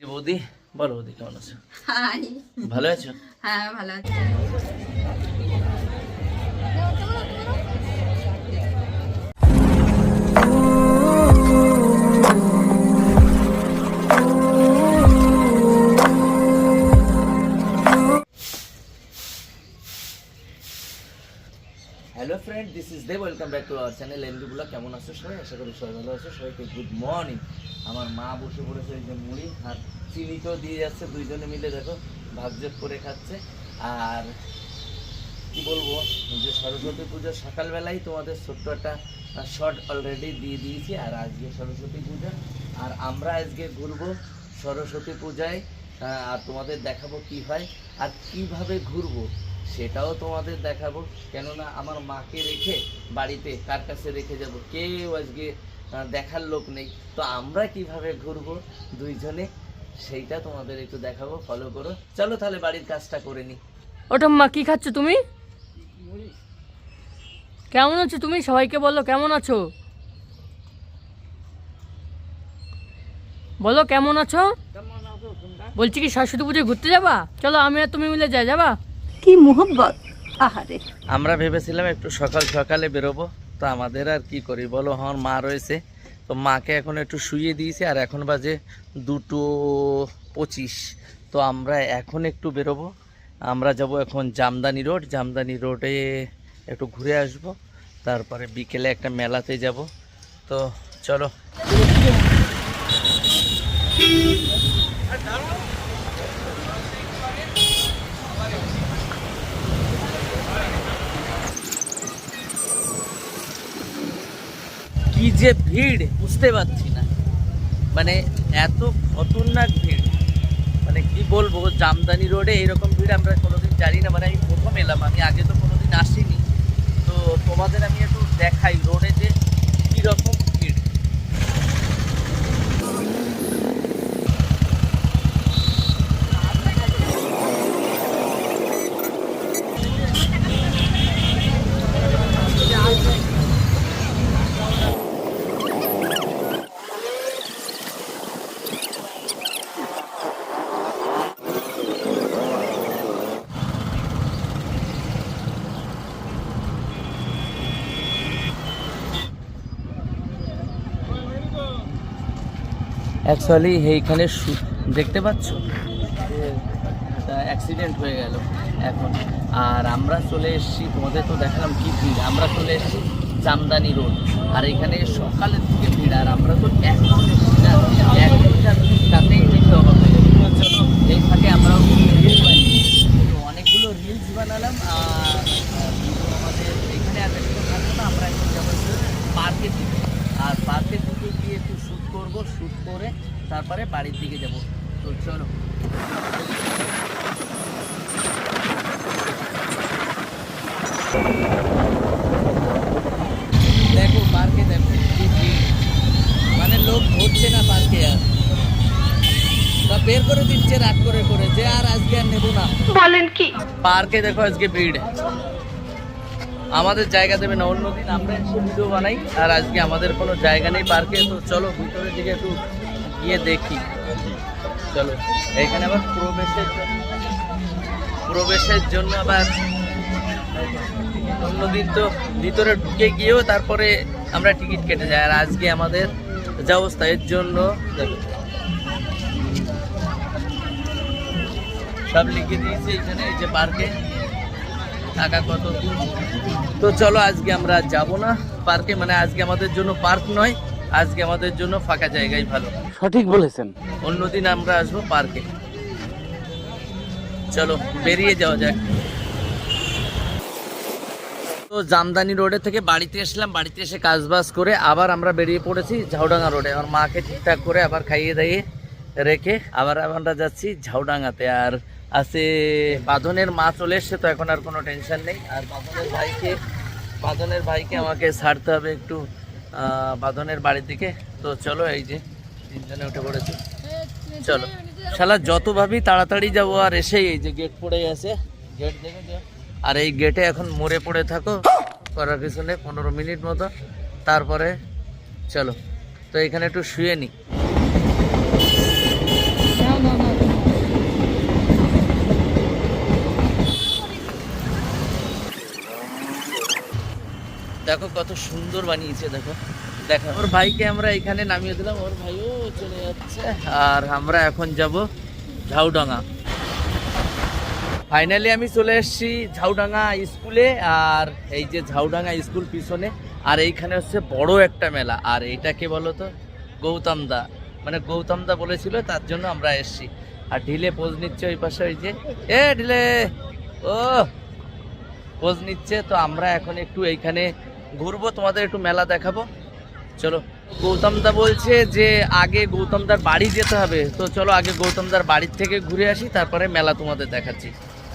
বৌদি বলো বৌদি কেমন আছো? ভালো আছো? হ্যাঁ ভালো আছি। This is the welcome back to our channel MD blog কেমন আছো সবাই? আশা করি সবাই ভালো আছো। সবাইকে গুড মর্নিং আমার মা বসে পড়েছে এই যে মুড়ি আর চিনি তো দিয়ে যাচ্ছে দুইজনে মিলে, দেখো ভাগযোগ করে খাচ্ছে। আর কি বলব যে সরস্বতী পুজো সকালবেলায় তোমাদের ছোট্ট একটা শর্ট অলরেডি দিয়ে দিয়েছি, আর আজকে সরস্বতী পূজা। আর আমরা আজকে ঘুরবো সরস্বতী পূজায় আর তোমাদের দেখাবো কি হয়, আর কীভাবে ঘুরবো। সেটাও তোমাদের দেখাবো। কেননা আমার মাকে রেখে বাড়িতে কার কাছে রেখে যাব। কেউ আজকে দেখার লোক নেই। তো আমরা কীভাবে ঘুরবো দুইজনে সেইটা তোমাদের একটু দেখাবো ফলো করো। চলো তাহলে বাড়ির কাজটা করে নিই ওটা মা কি খাচ্ছ তুমি? কেমন আছো তুমি? সবাইকে বলো কেমন আছো? বলো কেমন আছো? বলছি কি সরস্বতী পুজোয় ঘুরতে যাবা? চলো আমি আর তুমি মিলে যাই যাবা? কি মোহব্বত আহারে। আমরা ভেবেছিলাম একটু সকাল সকালে বেরোবো, তো আমাদের আর কি করি বলো? আমার মা রয়েছে, তো মাকে এখন একটু শুয়ে দিয়েছি, আর এখন বাজে দুটো পঁচিশ। তো আমরা এখন একটু বেরোবো, আমরা যাব এখন জামদানি রোড। জামদানি রোডে একটু ঘুরে আসব, তারপরে বিকেলে একটা মেলাতে যাব। তো চলো কি যে ভিড় বুঝতে পারছি না। মানে এত খতরনাক ভিড়। মানে কি বলব, জামদানি রোডে এরকম ভিড় আমরা কোনোদিন জানি না। মানে আমি প্রথম এলাম, আমি আগে তো কোনোদিন আসিনি। তো তোমাদের আমি একটু দেখাই, রোডে যে কীরকম ভিড় অ্যাকচুয়ালি এইখানে দেখতে পাচ্ছ? অ্যাক্সিডেন্ট হয়ে গেল এখন। আর আমরা চলে এসেছি, তোমাদের তো দেখালাম কি ভিড়। আমরা চলে এসেছি চামদানি রোড। আর এখানে সকালের দিকে ভিড়, আর আমরা তো এক ঘণ্টা এক ঘণ্টা তাতেই দেখতে অবাক হয়ে যাবে। তো চলো এই ফাঁকে আমরাও রিলস বানিয়েছি তো অনেকগুলো রিলস বানালাম আর আহ, video আমাদের এখানে আর বেশি কথা থাকব না আমরা এখন যাব পার্কে দিকে আর পার্কের দিকে গিয়ে একটু শ্যুট করব শ্যুট করে তারপরে বাড়ির দিকে যাব তো চলো দেখো পার্কে দেখো কি ভিড়। মানে লোক ধরছে না পার্কে আর তা বের করে দিচ্ছে রাত করে করে যে আর আজকে আর নেব না। বলেন কি? পার্কে দেখো আজকে ভিড়। আমাদের জায়গা দেবে না অন্যদিন আমরা এসে ভিডিও বানাই আর আজকে আমাদের কোনো জায়গা নেই পার্কে তো চলো ভিতরের দিকে একটু গিয়ে দেখি। চলো এখানে আবার প্রবেশের জন্য প্রবেশের জন্য আবার অন্যদিন তো ভিতরে ঢুকে গিয়েও তারপরে আমরা টিকিট কেটে যাই। আর আজকে আমাদের যা অবস্থা এর জন্য সব লিখে দিয়েছে এখানে এই যে পার্কে। টাকা কত তো চলো আজকে আমরা যাব না পার্কে মানে আজকে আমাদের জন্য পার্ক নয় আজকে আমাদের জন্য ফাঁকা জায়গায় ভালো। সঠিক বলেছেন। অন্যদিন আমরা আসব পার্কে। চলো বেরিয়ে যাওয়া যাক। তো জামদানি রোডে থেকে বাড়িতে এসলাম বাড়িতে এসে কাজ বাজ করে আবার আমরা বেরিয়ে পড়েছি ঝাউডাঙ্গা রোডে। আমার মাকে ঠিকঠাক করে আবার খাইয়ে দাইয়ে রেখে আবার আমরা যাচ্ছি ঝাউডাঙ্গাতে। আর আছে বাঁধনের মা চলে এসছে তো এখন আর কোনো টেনশন নেই। আর বাঁধনের ভাইকে বাঁধনের ভাইকে আমাকে ছাড়তে হবে একটু বাঁধনের বাড়ির দিকে। তো চলো এই যে, তিনজনে উঠে পড়েছি। চলো। শালা যতভাবেই তাড়াতাড়ি যাব আর এসেই এই যে গেট পড়ে আছে। গেট দেখে। আর এই গেটে এখন মরে পড়ে থাকো। করার কিছু নেই, পনেরো মিনিট মতো। তারপরে, চলো। তো এখানে একটু শুয়ে নি কেমন দেখো সুন্দর বানিয়েছে, দেখো। দেখো। ওর ভাইকে আমরা এখানে নামিয়ে দিলাম। ওর ভাইও চলে যাচ্ছে। আর আমরা এখন যাব ঝাউডাঙ্গা। ফাইনালি আমি চলে এসেছি ঝাউডাঙ্গা স্কুলে, আর এই যে ঝাউডাঙ্গা স্কুল পিছনে, আর এইখানে হচ্ছে বড় একটা মেলা। আর এইটাকে বলো তো গৌতম দা। মানে গৌতম দা বলেছিল, তার জন্য আমরা এসেছি। আর ঢিলে পোজ নিচ্ছে ওই পাশে ওই যে। এ ঢিলে! ও! পোজ নিচ্ছে, তো আমরা এখন একটু এইখানে ঘুরবো, তোমাদের একটু মেলা দেখাবো। চলো গৌতম দা বলছে যে আগে গৌতম দার বাড়ি যেতে হবে, তো চলো আগে গৌতম দার বাড়ির থেকে ঘুরে আসি, তারপরে মেলা তোমাদের দেখাচ্ছি।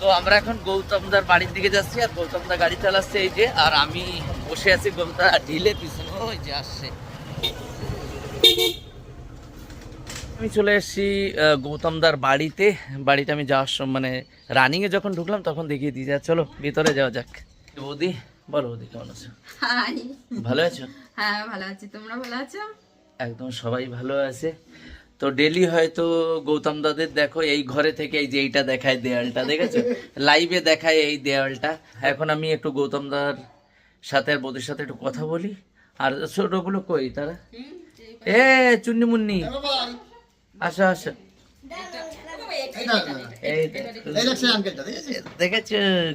তো আমরা এখন গৌতম দার বাড়ির দিকে যাচ্ছি, আর গৌতম দা গাড়ি চালাচ্ছে এই যে, আর আমি বসে আছি গৌতম দা ঢিলে, পিছনে ওই যে আসছে। আমি চলে এসেছি আহ, গৌতম দার বাড়িতে। বাড়িতে আমি যাওয়ার সময় মানে রানিংয়ে যখন ঢুকলাম তখন দেখিয়ে দিয়ে যা চলো ভিতরে যাওয়া যাক। বৌদি বলো বৌদি কেমন আছো? হাই। ভালো আছো? হ্যাঁ ভালো আছি। তোমরা ভালো আছো? একদম সবাই ভালো আছে। তো ডেলি হয়তো গৌতম দাদের দেখো এই ঘরে থেকে এই যে এইটা দেখায় দেয়ালটা দেখেছ? লাইভে দেখায় এই দেয়ালটা। এখন আমি একটু গৌতম দার সাথে আর বৌদির সাথে একটু কথা বলি। আর ছোটগুলো কই তারা? এ চুন্নি মুন্নি। আসো আসো। এই দেখেছ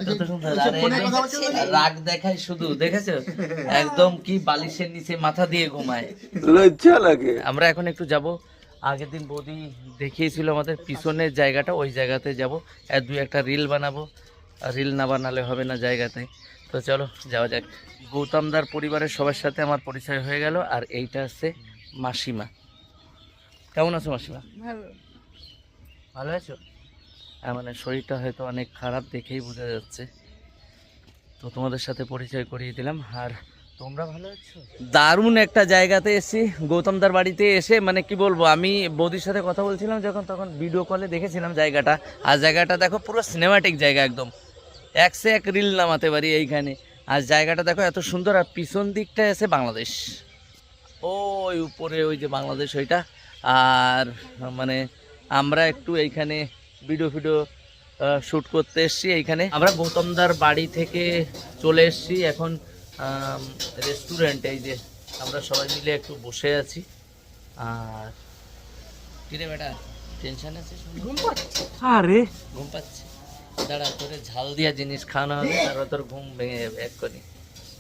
কত সুন্দর। আর এই যে রাগ দেখায় শুধু দেখেছ? একদম কি বালিশের নিচে মাথা দিয়ে ঘুমায়। আমরা এখন একটু যাব। আগের দিন বৌদি দেখিয়েছিল আমাদের পিছনের জায়গাটা ওই জায়গাতে যাব। আর দুই একটা রিল বানাবো। আর রিল না বানালে হবে না জায়গাতে। তো চলো যাওয়া যাক। গৌতমদার পরিবারের সবার সাথে আমার পরিচয় হয়ে গেল। আর এইটা হচ্ছে মাসিমা। কেমন আছো মাসিমা? ভালো। আছো? আর মানে শরীরটা হয়তো অনেক খারাপ দেখেই বোঝা যাচ্ছে। তো তোমাদের সাথে পরিচয় করিয়ে দিলাম। আর তোমরা ভালো আছো? দারুণ একটা জায়গাতে এসেছি। গৌতমদার বাড়িতে এসে মানে কি বলব আমি বৌদির সাথে কথা বলছিলাম যখন তখন ভিডিও কলে দেখেছিলাম জায়গাটা। আর জায়গাটা দেখো পুরো সিনেমাটিক জায়গা একদম। এক সে এক রিল নামাতে পারি এইখানে। আর জায়গাটা দেখো এত সুন্দর। আর পিছন দিকটা এসে বাংলাদেশ। ওই উপরে ওই যে বাংলাদেশ ওইটা। আর মানে আমরা একটু এইখানে ভিডিও ফিডিও শ্যুট করতে এসেছি এইখানে। আমরা গৌতমদার বাড়ি থেকে চলে এসেছি। এখন রেস্টুরেন্ট এই যে আমরা সবাই মিলে একটু বসে আছি। আর কিরে বেটা টেনশন আছে ঘুম পাচ্ছে। আরে। ঘুম পাচ্ছে। দাঁড়া তোরে ঝাল দিয়া জিনিস খাওয়ানো হবে তারপর তোর ঘুম ভেঙে যাবে এক করে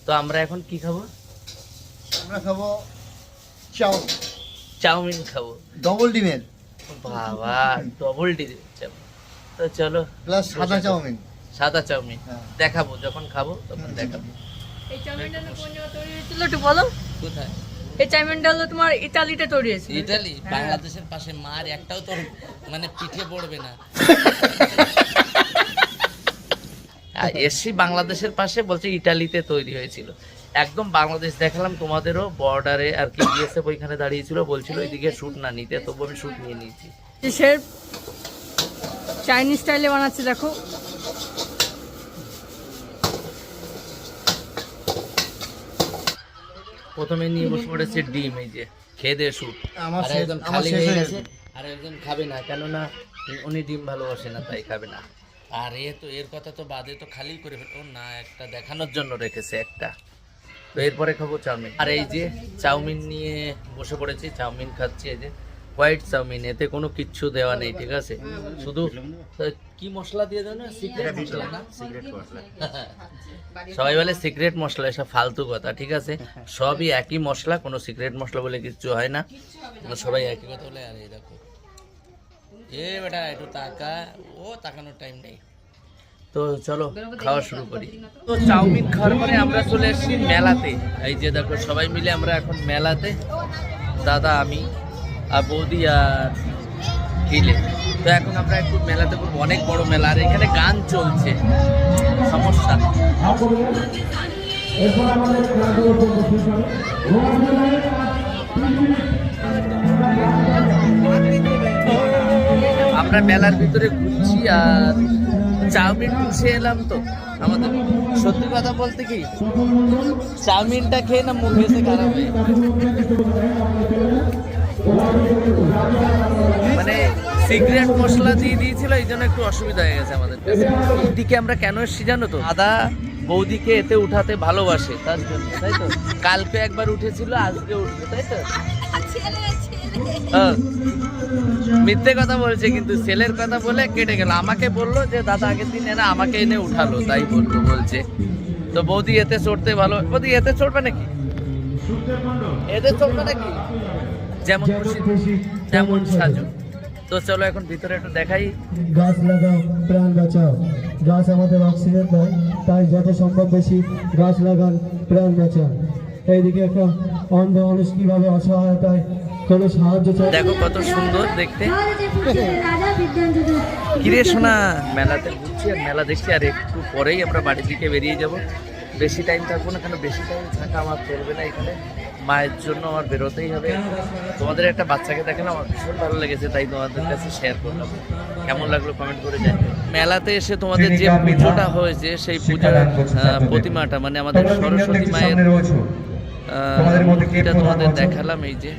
তো আমরা এখন কি খাব? আমরা খাব চাউ চাউমিন খাব। ডবল ডিমের? বাবা ডবল ডি তো চলো প্লাস সাদা চাউমিন? সাদা চাউমিন। হ্যাঁ। দেখাবো যখন খাব তখন দেখাবো। এই চাউমিনটা কোন জায়গায় তৈরি হয়েছিল একটু বলো? কোথায়? এই চাউমিনটা হলো তোমার ইতালিতে তৈরি হয়েছিল। ইটালি বাংলাদেশের পাশে মার একটাও তোর মানে পিঠে পড়বে না। আর এসছি বাংলাদেশের পাশে বলছে ইটালিতে তৈরি হয়েছিল। একদম বাংলাদেশ দেখালাম তোমাদেরও বর্ডারে আর কি বিএসএফ ওইখানে দাঁড়িয়েছিল বলছিল ওইদিকে শুট না নিতে তবু আমি শুট নিয়ে নিয়েছি। চাইনিজ স্টাইলে বানাচ্ছে দেখো। প্রথমে নিয়ে বসে পড়েছে ডিম এই যে খেয়ে দিয়ে শুট আর একজন খালি হয়ে গেছে। আর একজন খাবে না কেননা উনি ডিম ভালোবাসে না তাই খাবে না। আর এ তো এর কথা তো বাদে তো খালি করে ফেলো না একটা দেখানোর জন্য রেখেছে একটা। তো এরপরে খাব চাউমিন। আর এই যে চাউমিন নিয়ে বসে পড়েছি চাউমিন খাচ্ছি এই যে। হোয়াইট চাউমিন এতে কোনো কিচ্ছু দেওয়া নেই ঠিক আছে? শুধু কি মশলা দিয়ে দেয় না? সিক্রেট মশলা না? সবাই বলে সিক্রেট মশলা এসব ফালতু কথা ঠিক আছে? সবই একই মশলা কোনো সিক্রেট মশলা বলে কিচ্ছু হয় না। সবাই একই কথা বলে আর এই দেখো। এ বেটা একটু তাকা। ও তাকানোর টাইম নেই। তো চলো, খাওয়া শুরু করি। তো চাউমিন খাওয়ার পরে আমরা চলে এসেছি মেলাতে। এই যে দেখো, সবাই মিলে আমরা এখন মেলাতে। দাদা, আমি, আর বৌদি আর হিলে। তো এখন আমরা একটু মেলাতে করব। অনেক বড় মেলা, আর এখানে গান চলছে। সমস্যা আমরা মেলার ভিতরে ঘুরছি আর চাউমিন খেয়ে এলাম তো? আমাদের সত্যি কথা বলতে কি চাউমিনটা খেয়ে না মুখ এসে খারাপ হয়ে মানে সিক্রেট মশলা দিয়ে দিয়েছিল এই জন্য একটু অসুবিধা হয়ে গেছে আমাদের কাছে। এদিকে আমরা কেন এসেছি জানো তো? দাদা বৌদিকে এতে উঠাতে ভালোবাসে তার জন্য তাই তো? কালকে একবার উঠেছিল আজকে উঠবে তাই তো? হ্যাঁ। মিথ্যে কথা বলছে, কিন্তু ছেলের কথা বলে কেটে গেল। আমাকে বলল যে, দাদা, আগের দিন এনে আমাকে এনে উঠালো। তাই বলল, বলছে। তো বৌদি, এতে চড়তে ভালো বৌদি, এতে চড়বে নাকি? এতে চড়বে নাকি? যেমন খুশি, তেমন সাজু। তো চলো এখন ভিতরে একটু দেখাই। গাছ লাগাও, প্রাণ বাঁচাও। গাছ আমাদের অক্সিজেন দেয়, তাই যত সম্ভব বেশি গাছ লাগান, প্রাণ বাঁচান। এইদিকে একটা অন্ধ মানুষ কীভাবে অসহায়তায় দেখো কত সুন্দর দেখতে। কিরে শোনা মেলাতে ঘুরছি আর মেলা দেখছি আর একটু পরেই আমরা বাড়ির দিকে বেরিয়ে যাব। বেশি টাইম থাকব না কেন বেশি টাইম থাকা আমার চলবে না এখানে। মায়ের জন্য আমার বেরোতেই হবে। তোমাদের একটা বাচ্চাকে দেখে না আমার ভীষণ ভালো লেগেছে তাই তোমাদের কাছে শেয়ার করলাম। কেমন লাগল কমেন্ট করে জানিও। মেলাতে এসে তোমাদের যে পুজোটা হয়েছে সেই পূজার প্রতিমাটা মানে আমাদের সরস্বতী মায়ের মূর্তিটা তোমাদের দেখালাম এই যে।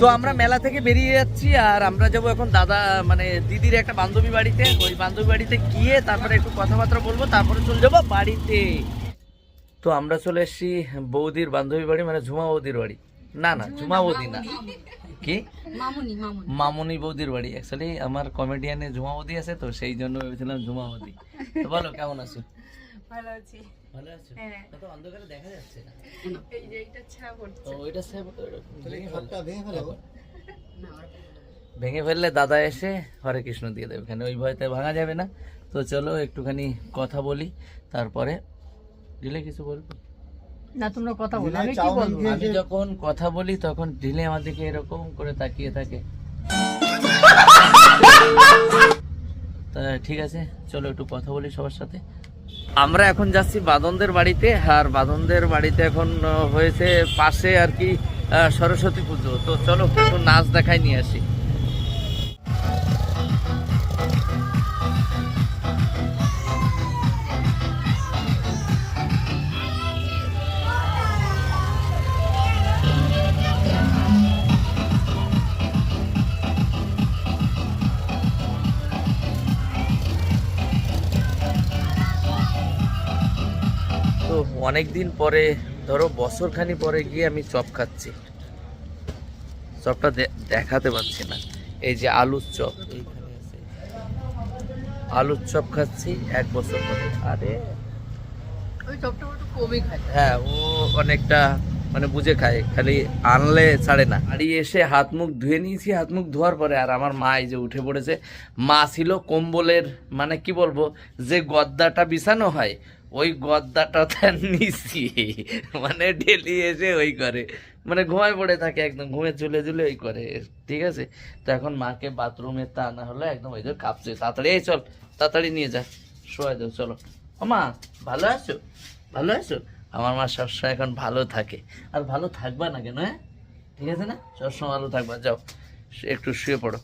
তো আমরা মেলা থেকে বেরিয়ে যাচ্ছি আর আমরা যাব এখন দাদা মানে দিদির একটা বান্ধবী বাড়িতে। ওই বান্ধবী বাড়িতে গিয়ে তারপরে একটু কথাবার্তা বলব, তারপরে চলে যাব বাড়িতে। তো আমরা চলে এসেছি বৌদির বান্ধবী বাড়ি মানে ঝুমা বৌদির বাড়ি। না না ঝুমা বৌদি না। কি? মামুনি মামুনি। মামুনি বৌদির বাড়ি। অ্যাকচুয়ালি আমার কমেডিয়ানে ঝুমা বৌদি আছে তো সেই জন্য ভেবেছিলাম ঝুমা বৌদি। তো বলো কেমন আছো? ভালো আছি। ভালো আছো? হ্যাঁ। অন্ধকারে দেখা যাচ্ছে না। এই যে এটা ছায়া পড়ছে। তো ওইটা সে- ভেঙে ফেলো। ভেঙে ফেলো ভেঙে ফেললে দাদা এসে হরে কৃষ্ণ দিয়ে দেবে। এখানে ওই ভয়তে ভাঙা যাবে না। তো চলো একটুখানি কথা বলি তারপরে দিলে কিছু বলব? না তোমরা কথা বলো। আমি কি বলব? আমি যখন কথা বলি তখন ঢিলে আমার দিকে এরকম করে তাকিয়ে থাকে। তা ঠিক আছে চলো একটু কথা বলি সবার সাথে। আমরা এখন যাচ্ছি বাদনদের বাড়িতে আর বাদনদের বাড়িতে এখন হয়েছে পাশে আর কি আহ, সরস্বতী পুজো। তো চলো একটু নাচ দেখাই নিয়ে আসি। অনেক দিন পরে ধরো বছরখানি পরে গিয়ে আমি চপ খাচ্ছি। চপটা দেখাতে পারছি না। এই যে আলুর চপ এইখানে আছে। আলুর চপ খাচ্ছি এক বছর পরে। আরে! হ্যাঁ ও অনেকটা মানে বুঝে খায় খালি আনলে ছাড়ে না। বাড়ি এসে হাত মুখ ধুয়ে নিয়েছি হাত মুখ ধোয়ার পরে আর আমার মা এই যে উঠে পড়েছে। মা ছিল কম্বলের মানে কি বলব যে গদ্দাটা বিছানো হয় ওই গদ্দাটা তার নিচি মানে ডেলি এসে ওই করে। মানে ঘুমায় পড়ে থাকে একদম, ঘুমে চলে ঝুলে ওই করে, ঠিক আছে? তো এখন মাকে বাথরুমে তা আনা হলো একদম ওই যে কাঁপছে। তাড়াতাড়ি, এই চল, তাড়াতাড়ি নিয়ে যা, শোয়া যাও, চলো। মা, ভালো আছো? ভালো আছো? আমার মা সবসময় এখন ভালো থাকে। আর ভালো থাকবা না কেন হ্যাঁ? ঠিক আছে না? সবসময় ভালো থাকবা, যাও, একটু শুয়ে পড়ো।